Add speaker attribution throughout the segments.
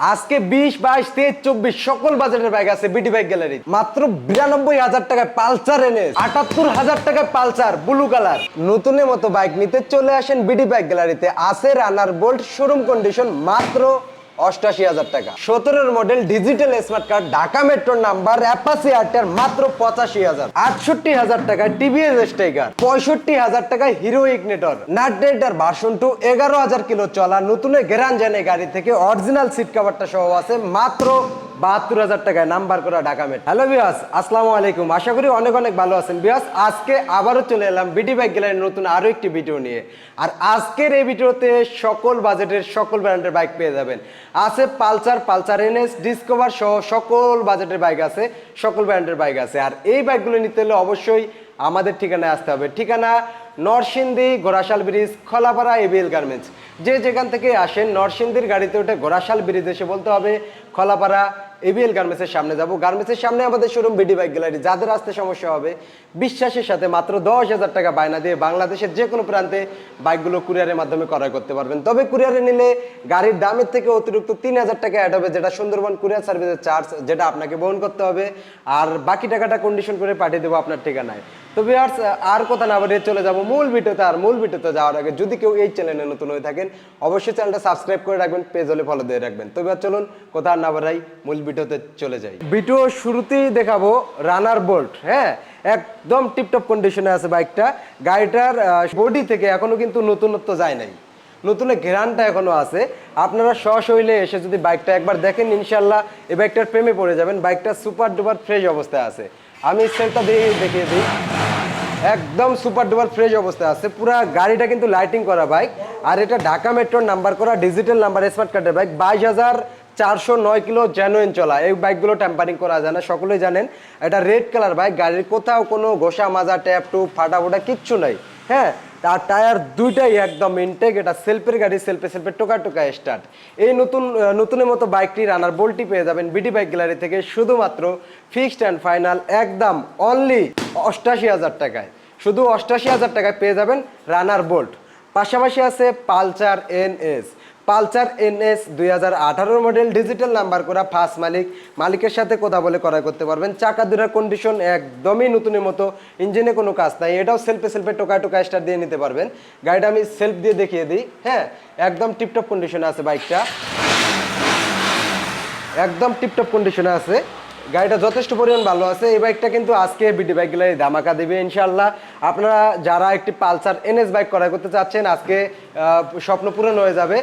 Speaker 1: আজকে বিশ, বাইশ, তেইশ, চব্বিশ সকল বাজারের বাইক আছে বিটি বাইক গ্যালারি মাত্র বিরানব্বই হাজার টাকায় পালসার এনে আটাত্তর হাজার টাকায় পালসার ব্লু কালার নতুনের মতো বাইক নিতে চলে আসেন বিটি বাইক গ্যালারিতে আছে রানার বোল্ট শোরুম কন্ডিশন মাত্র অষ্টাশি হাজার টাকা। সতেরোর model digital smart card Dhaka মেট্রোর নাম্বার অ্যাপাসি আটের মাত্র পঁচাশি হাজার। আটষট্টি হাজার টাকায় টিভিএস স্টাইকার পঁয়ষট্টি হাজার টাকা হিরো ইগনেটর নাটডেটার ভার্সন টু এগারো হাজার কিলো চলা, নতুন গেরান জানে গাড়ি থেকে অরিজিনাল সিট কাভারটা সহ আছে মাত্র বাহাত্তর হাজার টাকায় নাম্বার করা ঢাকা মেট হ্যালো বিয়াস আসসালামু আলাইকুম। আশা করি অনেক অনেক ভালো আছেন। বিয়াস আজকে আবারও চলে এলাম বিডি বাইক গ্যালারির নতুন আরও একটি ভিডিও নিয়ে। আর আজকের এই ভিডিওতে সকল বাজেটের, সকল ব্র্যান্ডের বাইক পেয়ে যাবেন। আছে পালসার পালসার এনএস, ডিসকভার সহ সকল বাজেটের বাইক আছে, সকল ব্র্যান্ডের বাইক আছে। আর এই বাইকগুলো নিতে হলে অবশ্যই আমাদের ঠিকানায় আসতে হবে। ঠিকানা Narsingdi Ghorashal bridge, Khalapara ABL garments. যে যেখান থেকে আসেন নরসিংদীর গাড়িতে উঠে গোরাশাল ব্রিজ এসে বলতে হবে, খলাপাড়া এবিএল গার্মেন্টসের সামনে যাব। গার্মেন্টসের সামনে আমাদের শোরুম বিডি বাইক গ্যালারি যাদের আসতে সমস্যা হবে, বিশ্বাসের সাথে মাত্র দশ হাজার টাকা বায়না দিয়ে বাংলাদেশের যে কোনো প্রান্তে বাইকগুলো কুরিয়ারের মাধ্যমে ক্রয় করতে পারবেন। তবে কুরিয়ারে নিলে গাড়ির দামের থেকে অতিরিক্ত তিন হাজার টাকা অ্যাড হবে, যেটা সুন্দরবন কুরিয়ার সার্ভিসের চার্জ যেটা আপনাকে বহন করতে হবে। আর বাকি টাকাটা কন্ডিশন করে পাঠিয়ে দেবো আপনার ঠিকানায়। তো ভিউয়ার্স আর কথা না বাড়িয়ে চলে যাব মূল ভিডিওতে। আর মূল ভিডিওতে যাওয়ার আগে যদি কেউ এই চ্যানেলে নতুন হয়ে থাকেন, অবশ্যই চ্যানেলটা সাবস্ক্রাইব করে রাখবেন পেজ হলে ফলো দিয়ে রাখবেন। তো এবার চলুন, কথা না বাড়াই মূল ভিডিওতে চলে যাই। ভিডিও শুরুতেই দেখাবো রানার বোল্ট হ্যাঁ? একদম টিপটপ কন্ডিশনে আছে বাইকটা গাড়িটার বডি থেকে এখনও কিন্তু নতুনত্ব যায় নাই। নতুনের ঘেরানটা এখনও আছে। আপনারা সশৈলে এসে যদি বাইকটা একবার দেখেন ইনশাল্লাহ এই বাইকটার প্রেমে পড়ে যাবেন। বাইকটা সুপার ডুপার ফ্রেশ অবস্থায় আছে। আমি সেলটা দিয়ে দেখিয়ে দিই। একদম সুপার ডুপার ফ্রেশ অবস্থায় আছে। পুরো গাড়িটা কিন্তু লাইটিং করা বাইক আর এটা ঢাকা মেট্রোর নাম্বার করা ডিজিটাল নাম্বার স্মার্ট কার্ডের বাইক বাইশ হাজার চারশো নয় কিলো জেনুইন চলা। এই বাইকগুলো টেম্পারিং করা যায় না। সকলেই জানেন, এটা রেড কালার বাইক গাড়ির কোথাও কোনো ঘোষা মাজা ট্যাপ টুপ ফাটা ফোটা কিচ্ছু নাই। হ্যাঁ? তার টায়ার দুইটাই একদম ইনটেক এটা সেলফের গাড়ি সেলফে সেলফে টোকা টোকা স্টার্ট এই নতুন নতুনের মতো বাইকটি রানার বোল্টটি পেয়ে যাবেন বিডি বাইক গ্যালারি থেকে শুধুমাত্র ফিক্সড অ্যান্ড ফাইনাল একদম অনলি অষ্টাশি হাজার টাকায়। শুধু অষ্টাশি হাজার টাকায় পেয়ে যাবেন রানার বোল্ট পাশাপাশি আছে Pulsar N S Pulsar N S দুই হাজার মডেল, ডিজিটাল নাম্বার করা ফার্স্ট মালিক। মালিকের সাথে কথা বলে ক্রয় করতে পারবেন। চাকা দুটার কন্ডিশন একদমই নতুনের মতো, ইঞ্জিনে কোনো কাজ নাই। এটাও সেলফে সেলফে টোকা টোকা স্টার দিয়ে নিতে পারবেন। গাড়িটা আমি সেলফ দিয়ে দেখিয়ে দিই হ্যাঁ? একদম টিপটপ কন্ডিশনে আছে বাইকটা একদম টিপটপ কন্ডিশনে আছে। গাড়িটা যথেষ্ট পরিমাণ ভালো আছে। এই বাইকটা কিন্তু আজকে বিডি বাইক গ্যালারি ধামাকা দেবে ইনশাল্লাহ আপনারা যারা একটি পালসার এনএস বাইক ক্রয় করতে চাচ্ছেন, আজকে স্বপ্ন পূরণ হয়ে যাবে।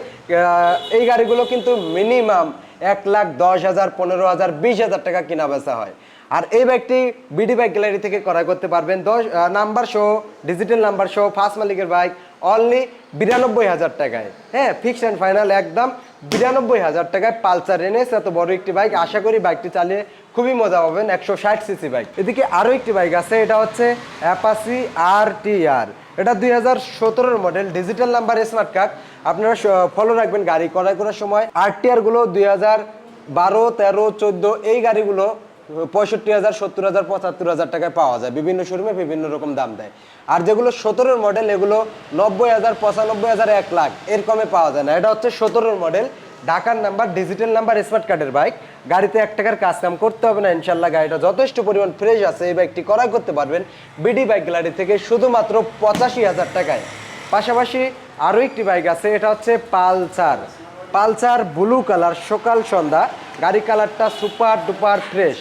Speaker 1: এই গাড়িগুলো কিন্তু মিনিমাম এক লাখ দশ হাজার, পনেরো হাজার, বিশ হাজার টাকা কিনা বেচা হয়। আর এই বাইকটি বিডি বাইক গ্যালারি থেকে ক্রয় করতে পারবেন। দশ নাম্বার সহ ডিজিটাল নাম্বার সহ ফার্স্ট মালিকের বাইক অনলি বিরানব্বই হাজার টাকায়। হ্যাঁ ফিক্স অ্যান্ড ফাইনাল একদম বিরানব্বই হাজার টাকায় পালসার এনএস এত বড় একটি বাইক আশা করি বাইকটি চালিয়ে খুবই মজা পাবেন একশো ষাট সিসি বাইক এদিকে আরও একটি বাইক আছে, এটা হচ্ছে অ্যাপাসি আর টি আর এটা দুই হাজার সতেরোর model digital number smart card আপনারা ফলো রাখবেন গাড়ি। ক্রয় করার সময় আর টি আরগুলো দুই হাজার বারো, তেরো, চোদ্দ, এই গাড়িগুলো পঁয়ষট্টি হাজার, সত্তর হাজার, পঁচাত্তর হাজার টাকায় পাওয়া যায়। বিভিন্ন শোরুমে বিভিন্ন রকম দাম দেয়। আর যেগুলো সতেরোর মডেল এগুলো নব্বই হাজার, পঁচানব্বই হাজার, এক লাখ। এর কমে পাওয়া যায় না। এটা হচ্ছে সতেরোর মডেল ঢাকার নাম্বার ডিজিটাল নাম্বার স্মার্ট কার্ডের বাইক গাড়িতে এক টাকার কাজ কাম করতে হবে না ইনশাল্লাহ গাড়িটা যথেষ্ট পরিমাণ ফ্রেশ আছে। এই বাইকটি ক্রয় করতে পারবেন বিডি বাইক গ্যালারি থেকে শুধুমাত্র পঁচাশি হাজার টাকায়। পাশাপাশি আরও একটি বাইক আছে, এটা হচ্ছে পালসার। পালসার ব্লু কালার, সকাল সন্ধ্যা। গাড়ি কালারটা সুপার ডুপার ফ্রেশ।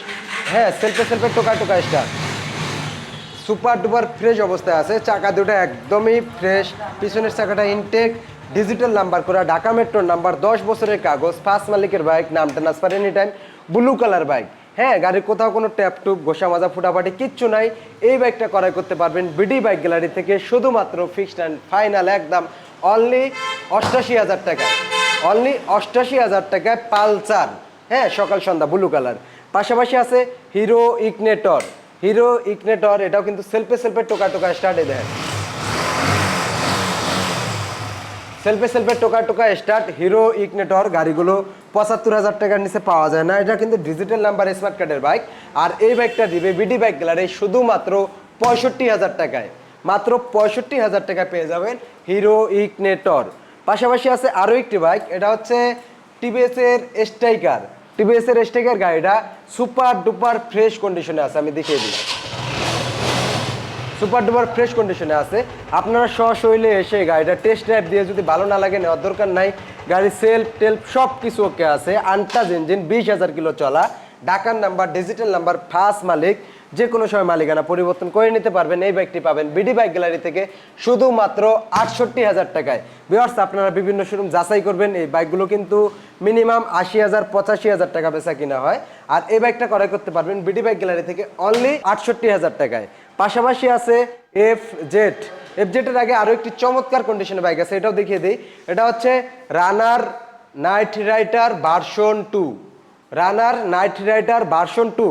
Speaker 1: হ্যাঁ সেলফে সেলফে টোকা টোকা স্টার সুপার ডুপার ফ্রেশ অবস্থায় আছে। চাকা দুটো একদমই ফ্রেশ। পিছনের চাকাটা ইনটেক ডিজিটাল নাম্বার করা। ঢাকা মেট্রোর নাম্বার দশ বছরের কাগজ। ফার্স্ট মালিকের বাইক নাম transfer any time blue colour bike হ্যাঁ গাড়ির কোথাও কোনো ট্যাপ টুপ ঘষা মাজা, ফুটাফাটি কিচ্ছু নাই। এই বাইকটা ক্রয় করতে পারবেন বিডি বাইক গ্যালারি থেকে। শুধুমাত্র ফিক্সড অ্যান্ড ফাইনাল একদম অনলি অষ্টাশি হাজার টাকা। অনলি অষ্টাশি হাজার টাকায় পালসার। হ্যাঁ সকাল, সন্ধ্যা ব্লু কালার পাশাপাশি আছে হিরো ইগনেটর হিরো ইগনেটর এটাও কিন্তু সেলফে সেলফে টোকা টোকা স্টার্টে দেয় সেলফে সেলফে টোকা টোকা স্টার্ট হিরো ইগনেটর গাড়িগুলো পঁচাত্তর হাজার টাকার নিচে পাওয়া যায় না। এটা কিন্তু ডিজিটাল নাম্বার স্মার্ট কার্ডের বাইক আর এই বাইকটা দিবে বিডি বাইক গ্যালারি শুধুমাত্র পঁয়ষট্টি হাজার টাকায়। মাত্র পঁয়ষট্টি হাজার টাকায় পেয়ে যাবেন হিরো ইগনেটর পাশাপাশি আছে আরও একটি বাইক, এটা হচ্ছে টিভিএসের স্ট্রাইকার টিভিএস এর স্ট্রাইকার গাড়িটা সুপার ডুপার ফ্রেশ কন্ডিশনে আছে, আমি দেখিয়ে দিই। সুপার ডুপার ফ্রেশ কন্ডিশনে আছে। আপনারা সশৈলে এসে গাড়িটা টেস্ট ড্রাইভ দিয়ে যদি ভালো না লাগে, নেওয়ার দরকার নাই। গাড়ির সেলফ টেলফ সব কিছু ওকে আছে। আনটাজ ইঞ্জিন বিশ হাজার কিলো চলা। ডাকার নাম্বার ডিজিটাল নাম্বার ফার্স্ট মালিক যে কোনো সময় মালিকানা পরিবর্তন করে নিতে পারবেন। এই বাইকটি পাবেন বিডি বাইক গ্যালারি থেকে শুধুমাত্র আটষট্টি হাজার টাকায়। বিয়ার্স আপনারা বিভিন্ন শোরুম যাচাই করবেন। এই বাইকগুলো কিন্তু মিনিমাম আশি হাজার, পঁচাশি হাজার টাকা বেচা কিনা হয়। আর এই বাইকটা ক্রয় করতে পারবেন বিডি বাইক গ্যালারি থেকে অনলি আটষট্টি হাজার টাকায়। পাশাপাশি আছে এফ জেড এফ জেটের আগে আরও একটি চমৎকার কন্ডিশনের বাইক আছে, এটাও দেখিয়ে দিই। এটা হচ্ছে Runner Knight Rider version two Runner, Knight Rider, version two.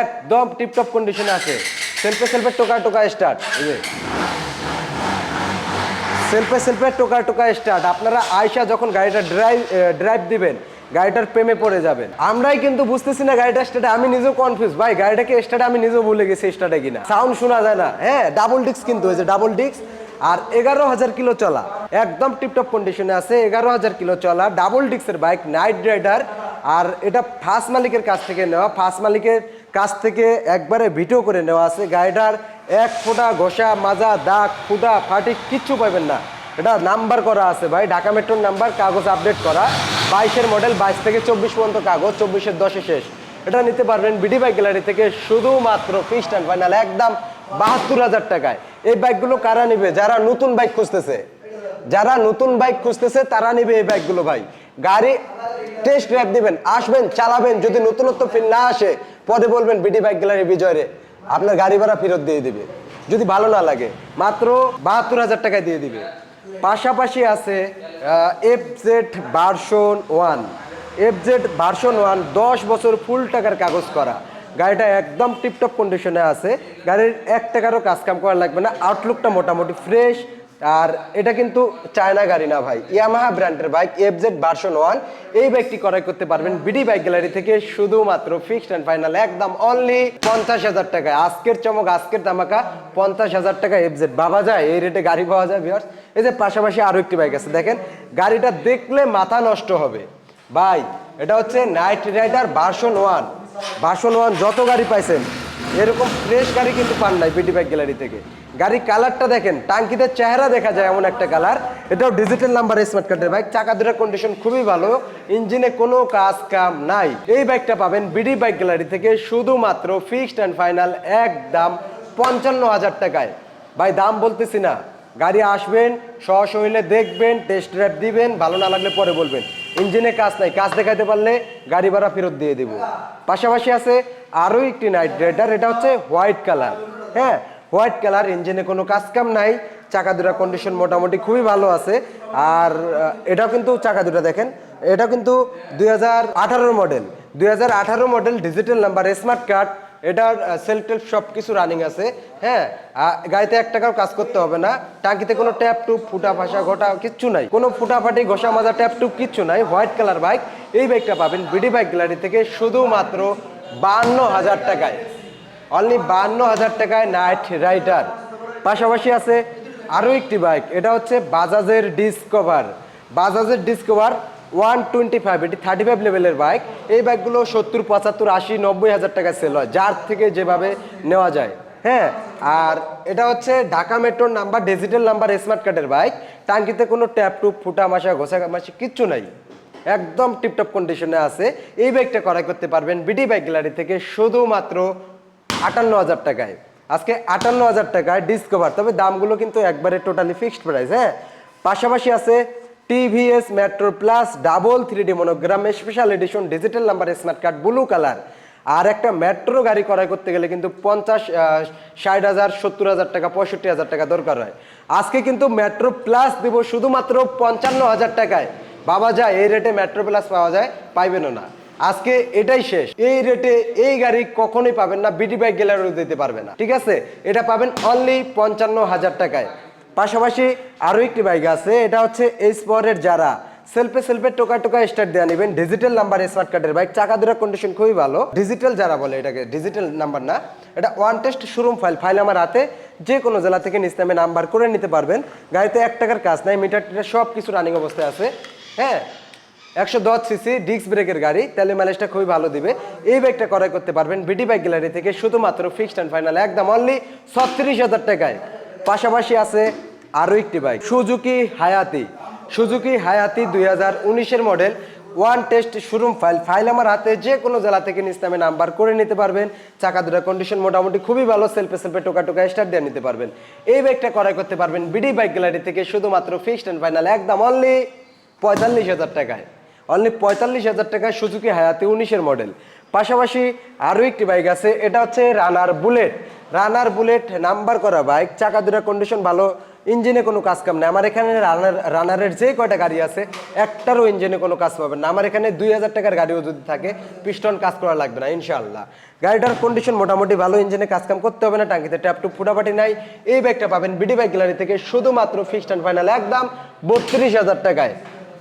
Speaker 1: একদম টিপটপ কন্ডিশনে আছে। সেলফে সেলফে টোকা টোকা স্টার্ট সেলফে সেলফে টোকা টোকা স্টার্ট আপনারা আয়সা যখন গাড়িটা ড্রাইভ ড্রাইভ দিবেন, গাড়িটার প্রেমে পড়ে যাবেন। আমরাই কিন্তু বুঝতেছি না গাড়িটা স্টার্টে আমি নিজেও কনফিউজ ভাই, গাড়িটাকে স্টার্টে আমি নিজেও ভুলে গেছি স্টার্টে কিনা। সাউন্ড শোনা যায় না। হ্যাঁ ডাবল ডিস্ক কিন্তু যে ডাবল ডিস্ক আর এগারো হাজার কিলো চলা। একদম টিপটপ কন্ডিশনে আছে, এগারো হাজার কিলো চলা। ডাবল ডিস্কের বাইক নাইট রাইডার আর এটা ফার্স্ট মালিকের কাছ থেকে নেওয়া ফার্স্ট মালিকের কাছ থেকে একবারে ভিডিও করে নেওয়া আছে। গাড়িটার এক ফোঁটা ঘষা, মাজা, দাগ ফুটা ফাটি, কিচ্ছু পাবেন না। এটা নাম্বার করা আছে ভাই, ঢাকা মেট্রোর নাম্বার, কাগজ আপডেট করা। বাইশের মডেল, বাইশ থেকে চব্বিশ পর্যন্ত কাগজ, চব্বিশের দশে শেষ। এটা নিতে পারবেন বিডি বাইক গ্যালারি থেকে শুধুমাত্র ফিক্সড অ্যান্ড ফাইনাল একদম বাহাত্তর হাজার টাকায়। এই বাইকগুলো কারা নিবে? যারা নতুন বাইক খুঁজতেছে। যারা নতুন বাইক খুঁজতেছে, তারা নিবে এই বাইকগুলো ভাই। গাড়ি টেস্ট ড্রাইভ দিবেন, আসবেন, চালাবেন, যদি নতুনত্ব ফিল না আসে পরে বলবেন বিডি বাইক গ্যালারি বিজয় রে। আপনার গাড়ি ভাড়া ফেরত দিয়ে দিবে। যদি ভালো না লাগে, মাত্র বাহাত্তর হাজার টাকায় দিয়ে দিবে। পাশাপাশি আছে F Z version one F Z version one দশ বছর ফুল টাকার কাগজ করা। গাড়িটা একদম টিপটপ কন্ডিশনে আছে। গাড়ির এক টাকারও কাজ কাম করা লাগবে না। আউটলুকটা মোটামুটি ফ্রেশ আর এটা কিন্তু চায়না গাড়ি না ভাই ইয়ামাহা ব্র্যান্ডের bike F Z version one এই বাইকটি ক্রয় করতে পারবেন বিডি বাইক গ্যালারি থেকে শুধুমাত্র ফিক্সড অ্যান্ড ফাইনাল একদম অনলি পঞ্চাশ হাজার টাকায়। আজকের চমক, আজকের দামাকা পঞ্চাশ হাজার টাকা এফ জেড বাবা যায়, এই রেটে গাড়ি পাওয়া যায় ভিওর্স এই যে পাশাপাশি আরও একটি বাইক আছে, দেখেন, গাড়িটা দেখলে মাথা নষ্ট হবে। ভাই, এটা হচ্ছে Knight Rider version one version one যত গাড়ি পাইছেন এরকম ফ্রেশ গাড়ি কিন্তু পান নাই বিডি বাইক গ্যালারি থেকে। গাড়ির কালারটা দেখেন, টাঙ্কিতে চেহারা দেখা যায় এমন একটা কালার এটাও ডিজিটাল নাম্বার স্মার্ট কার্ডের বাইক চাকা দুটার কন্ডিশন খুবই ভালো ইঞ্জিনে কোনো কাজ কাম নাই। এই বাইকটা পাবেন বিডি বাইক গ্যালারি থেকে শুধুমাত্র ফিক্সড অ্যান্ড ফাইনাল এক দাম পঞ্চান্ন হাজার টাকায়। ভাই, দাম বলতেছি না। গাড়ি আসবেন সহসহিলে দেখবেন টেস্ট ড্রাইভ দিবেন, ভালো না লাগলে পরে বলবেন। ইঞ্জিনে কাজ নাই, কাজ দেখাতে পারলে গাড়ি ভাড়া ফেরত দিয়ে দেবো। পাশাপাশি আছে আরও একটি নাইট রাইডার এটা হচ্ছে হোয়াইট কালার হ্যাঁ হোয়াইট কালার ইঞ্জিনে কোনো কাজ কাম নাই, চাকা দুটা কন্ডিশন মোটামুটি খুবই ভালো আছে। আর এটাও কিন্তু চাকা দুটা দেখেন এটা কিন্তু দুই হাজার আঠারো মডেল দুই হাজার আঠারো model digital number smart card এটার সেলফ টেলফ সব কিছু রানিং আছে হ্যাঁ? গাড়িতে এক টাকাও কাজ করতে হবে না টাঙ্কিতে কোনো ট্যাপ টুপ ফুটা ফাঁসা, ঘটা কিচ্ছু নাই। কোনো ফুটাফাটি ঘষা মাজা ট্যাপ টুপ কিচ্ছু নাই হোয়াইট কালার বাইক এই বাইকটা পাবেন বিডি বাইক গ্যালারি থেকে শুধুমাত্র বান্ন হাজার টাকায়। অনলি বান্ন হাজার টাকায় নাইট রাইডার পাশাপাশি আছে আরও একটি বাইক এটা হচ্ছে বাজাজের ডিসকভার বাজাজের ডিসকভার ওয়ান টোয়েন্টি ফাইভ এটি থার্টি ফাইভ লেভেলের বাইক এই বাইকগুলো সত্তর, পঁচাত্তর, আশি, নব্বই হাজার টাকা সেল হয়, যার থেকে যেভাবে নেওয়া যায়। হ্যাঁ আর এটা হচ্ছে ঢাকা মেট্রোর নাম্বার ডিজিটাল নাম্বার স্মার্ট কার্ডের বাইক টাঙ্কিতে কোনো ট্যাপ টুপ ফুটা মাসা ঘোষা মাসি কিচ্ছু নাই। একদম টিপটপ কন্ডিশনে আছে। এই বাইকটা ক্রয় করতে পারবেন বিডি বাইক গ্যালারি থেকে শুধুমাত্র আটান্ন হাজার টাকায়। আজকে আটান্ন হাজার টাকায় ডিসকভার তবে দামগুলো কিন্তু একবারে টোটালি ফিক্সড প্রাইস হ্যাঁ। পাশাপাশি আছে TVS Metro plus double three D monogram special edition digital number smart card blue colour আর একটা মেট্রো গাড়ি ক্রয় করতে গেলে কিন্তু পঞ্চাশ ষাট হাজার, সত্তর হাজার টাকা, পঁয়ষট্টি হাজার টাকা দরকার হয়। আজকে কিন্তু মেট্রো প্লাস দিব শুধুমাত্র পঞ্চান্ন হাজার টাকায়। বাবা যা, এই রেটে মেট্রো প্লাস পাওয়া যায়, পাইবেনও না। আজকে এটাই শেষ। এই রেটে এই গাড়ি কখনোই পাবেন না বিডি বাইক গ্যালারিও দিতে পারবে না। ঠিক আছে? এটা পাবেন অনলি পঞ্চান্ন হাজার টাকায়। পাশাপাশি আরও একটি বাইক আছে, এটা হচ্ছে এই স্পরের যারা। সেলফে সেলফে টোকা টোকা স্টার্ট দেওয়া নেবেন। ডিজিটাল নাম্বার স্মার্ট কার্ডের বাইক। চাকা দুটার কন্ডিশন খুবই ভালো। ডিজিটাল যারা বলে এটাকে ডিজিটাল নাম্বার না, এটা one test showroom file file আমার হাতে, যে কোনো জেলা থেকে নিচ নামে নাম্বার করে নিতে পারবেন। গাড়িতে এক টাকার কাজ নাই মিটার টিটার সব কিছু রানিং অবস্থায় আছে। হ্যাঁ একশো দশ সিসি ডিস্ক ব্রেকের গাড়ি, তেলে মাইলেজটা খুবই ভালো দিবে। এই বাইকটা ক্রয় করতে পারবেন। বিডি বাইক গ্যালারি থেকে শুধুমাত্র ফিক্সড অ্যান্ড ফাইনাল একদম অনলি ছত্রিশ হাজার টাকায়। পাশাপাশি আছে আরও একটি বাইক, সুজুকি হায়াতি। সুজুকি হায়াতি দুই হাজার উনিশের model. One test showroom file. File আমার হাতে যে কোনো জেলা থেকে নিস্তামে নাম্বার করে নিতে পারবেন। চাকা দুটা কন্ডিশন মোটামুটি খুবই ভালো সেলফে সেলফে টোকা টোকা স্টার্ট দিয়ে নিতে পারবেন। এই বাইকটা ক্রয় করতে পারবেন বিডি বাইক গ্যালারি থেকে শুধুমাত্র ফিক্সড অ্যান্ড ফাইনাল একদম অনলি পঁয়তাল্লিশ হাজার টাকায়। অনলি পঁয়তাল্লিশ হাজার টাকায় সুজুকি হায়াতি উনিশের মডেল। পাশাপাশি আরও একটি বাইক আছে, এটা হচ্ছে runner bullet runner bullet number করা বাইক চাকা দুটা কন্ডিশন ভালো ইঞ্জিনে কোনো কাজ কাম নেই। আমার এখানে রানার রানারের যে কয়টা গাড়ি আছে, একটারও ইঞ্জিনে কোনো কাজ পাবেন না। আমার এখানে দুই হাজার টাকার গাড়িও যদি থাকে পিস্টন কাজ করা লাগবে না, ইনশাআল্লাহ। গাড়িটার কন্ডিশন মোটামুটি ভালো ইঞ্জিনে কাজ কাম করতে হবে না, টাঙ্কিতে ট্যাপ টুপ ফুটাফাটি নাই। এই বাইকটা পাবেন বিডি বাইক গ্যালারি থেকে শুধুমাত্র ফিক্সড অ্যান্ড ফাইনাল একদম বত্রিশ হাজার টাকায়।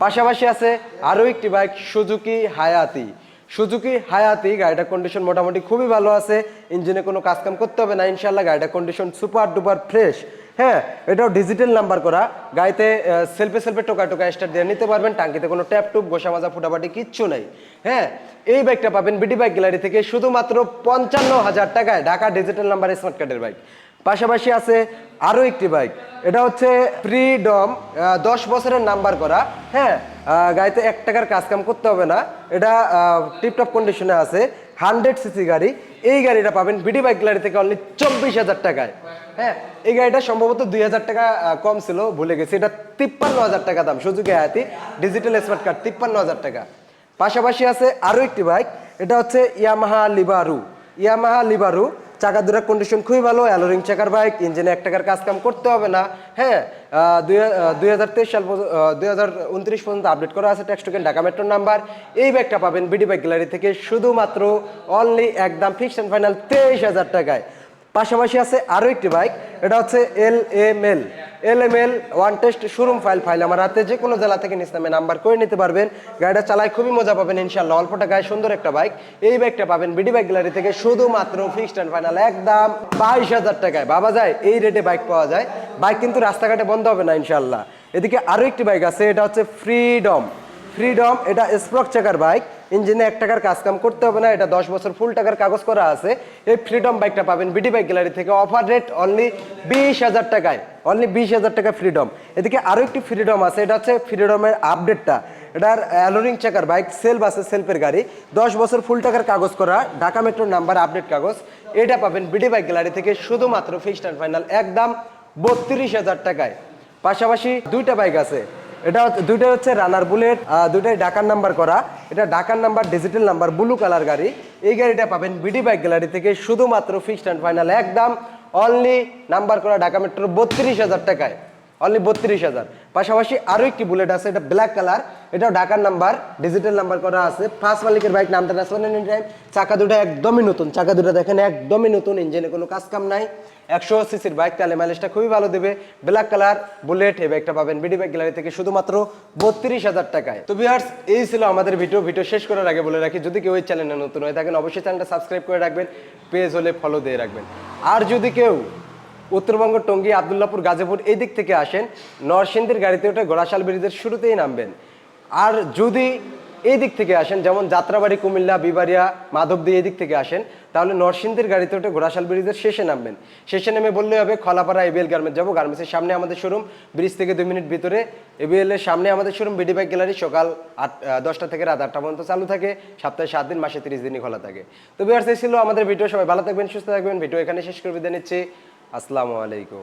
Speaker 1: পাশাপাশি আছে আরও একটি বাইক সুজুকি হায়াতি সুজুকি হায়াতি গাড়িটার কন্ডিশন মোটামুটি খুবই ভালো আছে ইঞ্জিনে কোনো কাজকাম করতে হবে না ইনশাল্লাহ গাড়িটার কন্ডিশন সুপার ডুপার ফ্রেশ হ্যাঁ এটাও ডিজিটাল নাম্বার করা। গাড়িতে সেলফে সেলফে টোকা টোকা স্টার্ট দিয়ে নিতে পারবেন, টাঙ্কিতে কোনো ট্যাপ টুপ গোসা মাজা, ফুটাফাটি কিচ্ছু নাই। হ্যাঁ এই বাইকটা পাবেন বিডি বাইক গ্যালারি থেকে শুধুমাত্র পঞ্চান্ন হাজার টাকায় ঢাকা ডিজিটাল নাম্বার স্মার্ট কার্ডের বাইক পাশাপাশি আছে আরও একটি বাইক। এটা হচ্ছে ফ্রিডম দশ বছরের নাম্বার করা। হ্যাঁ গাড়িতে এক টাকার কাজ কাম করতে হবে না। এটা টিপটপ কন্ডিশনে আছে। হান্ড্রেড সিসি গাড়ি। এই গাড়িটা পাবেন বিডি বাইক গ্যালারি থেকে অনলি চব্বিশ হাজার টাকায়। হ্যাঁ এই গাড়িটা সম্ভবত দুই হাজার টাকা কম ছিল, ভুলে গেছি। এটা তিপ্পান্ন হাজার টাকা দাম সুযোগে আয়াতি ডিজিটাল স্মার্ট কার্ড তিপ্পান্ন হাজার টাকা। পাশাপাশি আছে আরও একটি বাইক এটা হচ্ছে ইয়ামাহা লিবারু ইয়ামাহা লিবারু চাকা দুটার কন্ডিশন খুবই ভালো অ্যালোরিং চাকার বাইক ইঞ্জিনে এক টাকার কাজ কাম করতে হবে না হ্যাঁ? দুই হাজার তেইশ সাল দুই হাজার উনত্রিশ পর্যন্ত আপডেট করা আছে ট্যাক্স টোকেন ঢাকা মেট্রোর নাম্বার এই ব্যাগটা পাবেন বিডি বাইক গ্যালারি থেকে শুধুমাত্র অনলি একদম ফিক্স অ্যান্ড ফাইনাল তেইশ হাজার টাকায়। পাশাপাশি আছে আরও একটি বাইক এটা হচ্ছে L M L. L M L one test showroom file file আমার হাতে যে কোনো জেলা থেকে নিজ নামে নাম্বার করে নিতে পারবেন। গাড়িটা চালায় খুবই মজা পাবেন ইনশাল্লাহ অল্প টাকায় সুন্দর একটা বাইক এই বাইকটা পাবেন বিডি বাইক গ্যালারি থেকে শুধুমাত্র ফিক্সড অ্যান্ড ফাইনাল একদম বাইশ হাজার টাকায়। বাবা যায়, এই রেটে বাইক পাওয়া যায়। বাইক কিন্তু রাস্তাঘাটে বন্ধ হবে না ইনশাল্লাহ এদিকে আরও একটি বাইক আছে, এটা হচ্ছে ফ্রিডম ফ্রিডম এটা স্প্রক চাকার বাইক ইঞ্জিনে এক টাকার কাজ কাম করতে হবে না, এটা দশ বছর ফুল টাকার কাগজ করা আছে। এই ফ্রিডম বাইকটা পাবেন বিডি বাইক গ্যালারি থেকে। অফার রেট অনলি বিশ হাজার টাকায় অনলি বিশ হাজার টাকা ফ্রিডম এদিকে আরও একটি ফ্রিডম আছে, এটা হচ্ছে ফ্রিডমের আপডেটটা এটার অ্যালোরিং চাকার বাইক সেলফ আছে সেলফের গাড়ি। দশ বছর ফুল টাকার কাগজ করা ঢাকা মেট্রোর নাম্বার আপডেট কাগজ। এটা পাবেন বিডি বাইক গ্যালারি থেকে শুধুমাত্র ফিক্সড অ্যান্ড ফাইনাল একদম বত্রিশ হাজার টাকায়। পাশাপাশি দুইটা বাইক আছে। এটা হচ্ছে- দুইটা হচ্ছে রানার বুলেট দুইটাই ঢাকার নাম্বার করা। এটা ঢাকার number digital number blue colour গাড়ি। এই গাড়িটা পাবেন বিডি বাইক গ্যালারি থেকে শুধুমাত্র ফিক্সড অ্যান্ড ফাইনাল একদম অনলি নাম্বার করা ঢাকা মেট্রো বত্রিশ হাজার টাকায়। অনলি বত্রিশ হাজার। পাশাপাশি আরও একটি বুলেট আছে, এটা ব্ল্যাক কালার এটাও ঢাকার নাম্বার ডিজিটাল নাম্বার করা আছে। ফার্স্ট মালিকের বাইক নামটা নাসমান এনি টাইম চাকা দুটো একদমই নতুন, চাকা দুটো দেখেন একদমই নতুন ইঞ্জিনে কোনো কাজ কাম নাই। একশো সিসির বাইক তাহলে মাইলেজটা খুবই ভালো দেবে। ব্ল্যাক কালার বুলেট এই বাইকটা পাবেন বিডি বাইক গ্যালারি থেকে শুধুমাত্র বত্রিশ হাজার টাকায়। তো ভিউয়ার্স এই ছিল আমাদের ভিডিও ভিডিও শেষ করার আগে বলে রাখি, যদি কেউ এই চ্যানেলে নতুন হয়ে থাকেন, অবশ্যই চ্যানেলটা সাবস্ক্রাইব করে রাখবেন পেজ হলে ফলো দিয়ে রাখবেন। আর যদি কেউ উত্তরবঙ্গ, টঙ্গী, আবদুল্লাপুর, গাজীপুর এই দিক থেকে আসেন। নরসিংদীর গাড়িতে ওঠে গোড়াশাল ব্রিজের শুরুতেই নামবেন। আর যদি এই দিক থেকে আসেন, যেমন যাত্রাবাড়ি, কুমিল্লা বিবারিয়া মাধবদী এই দিক থেকে আসেন, তাহলে নরসিংদীর গাড়িতে ওঠে ঘোড়াশাল ব্রিজের শেষে নামবেন। শেষে নেমে বললে হবে, খলাপাড়া এবিএল গার্মেন্টস যাব গার্মেন্টসের সামনে আমাদের শোরুম ব্রিজ থেকে দুই মিনিট ভিতরে এবিএল এর সামনে আমাদের শোরুম বিডি বাইক গ্যালারি সকাল আট দশটা থেকে রাত আটটা পর্যন্ত চালু থাকে। সপ্তাহে সাত দিন, মাসে তিরিশ দিনই খোলা থাকে। তো বিহার ছিল আমাদের ভিডিও সবাই ভালো থাকবেন, সুস্থ থাকবেন। ভিডিও এখানে শেষ করে বিদায় নিচ্ছি। আসসালামু আলাইকুম।